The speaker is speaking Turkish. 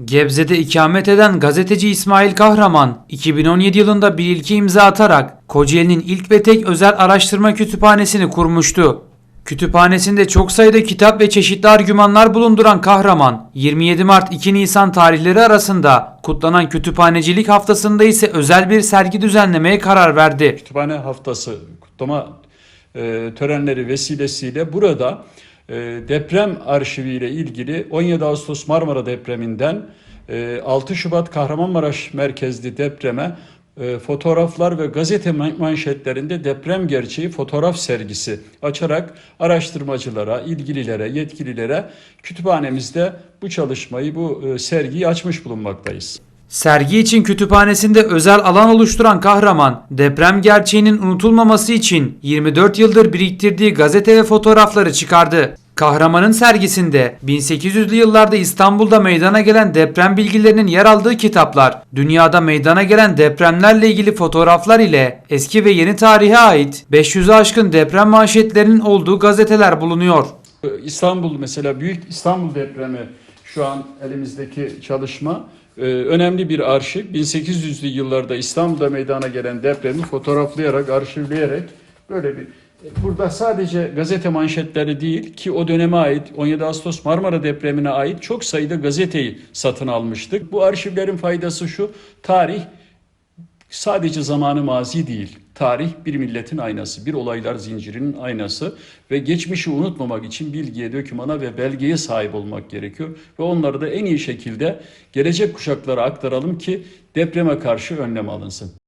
Gebze'de ikamet eden gazeteci İsmail Kahraman 2017 yılında bir ilki imza atarak Kocaeli'nin ilk ve tek özel araştırma kütüphanesini kurmuştu. Kütüphanesinde çok sayıda kitap ve çeşitli argümanlar bulunduran Kahraman 27 Mart 2 Nisan tarihleri arasında kutlanan kütüphanecilik haftasında ise özel bir sergi düzenlemeye karar verdi. Kütüphane Haftası kutlama e, törenleri vesilesiyle burada deprem arşiviyle ilgili 17 Ağustos Marmara depreminden e, 6 Şubat Kahramanmaraş merkezli depreme e, fotoğraflar ve gazete man- manşetlerinde deprem gerçeği fotoğraf sergisi açarak araştırmacılara, ilgililere, yetkililere kütüphanemizde bu çalışmayı, bu e, sergiyi açmış bulunmaktayız. Sergi için kütüphanesinde özel alan oluşturan kahraman, deprem gerçeğinin unutulmaması için 24 yıldır biriktirdiği gazete ve fotoğrafları çıkardı. Kahramanın sergisinde 1800'lü yıllarda İstanbul'da meydana gelen deprem bilgilerinin yer aldığı kitaplar, dünyada meydana gelen depremlerle ilgili fotoğraflar ile eski ve yeni tarihe ait 500'ü aşkın deprem manşetlerinin olduğu gazeteler bulunuyor. İstanbul mesela Büyük İstanbul depremi şu an elimizdeki çalışma e, önemli bir arşiv. 1800'lü yıllarda İstanbul'da meydana gelen depremi fotoğraflayarak, arşivleyerek böyle bir e, Burada sadece gazete manşetleri değil ki o döneme ait 17 Ağustos Marmara depremine ait çok sayıda gazeteyi satın almıştık. Bu arşivlerin faydası şu, tarih sadece zamanı mazi değil. Tarih bir milletin aynası, bir olaylar zincirinin aynası ve geçmişi unutmamak için bilgiye, dökümana ve belgeye sahip olmak gerekiyor. Ve onları da en iyi şekilde gelecek kuşaklara aktaralım ki depreme karşı önlem alınsın.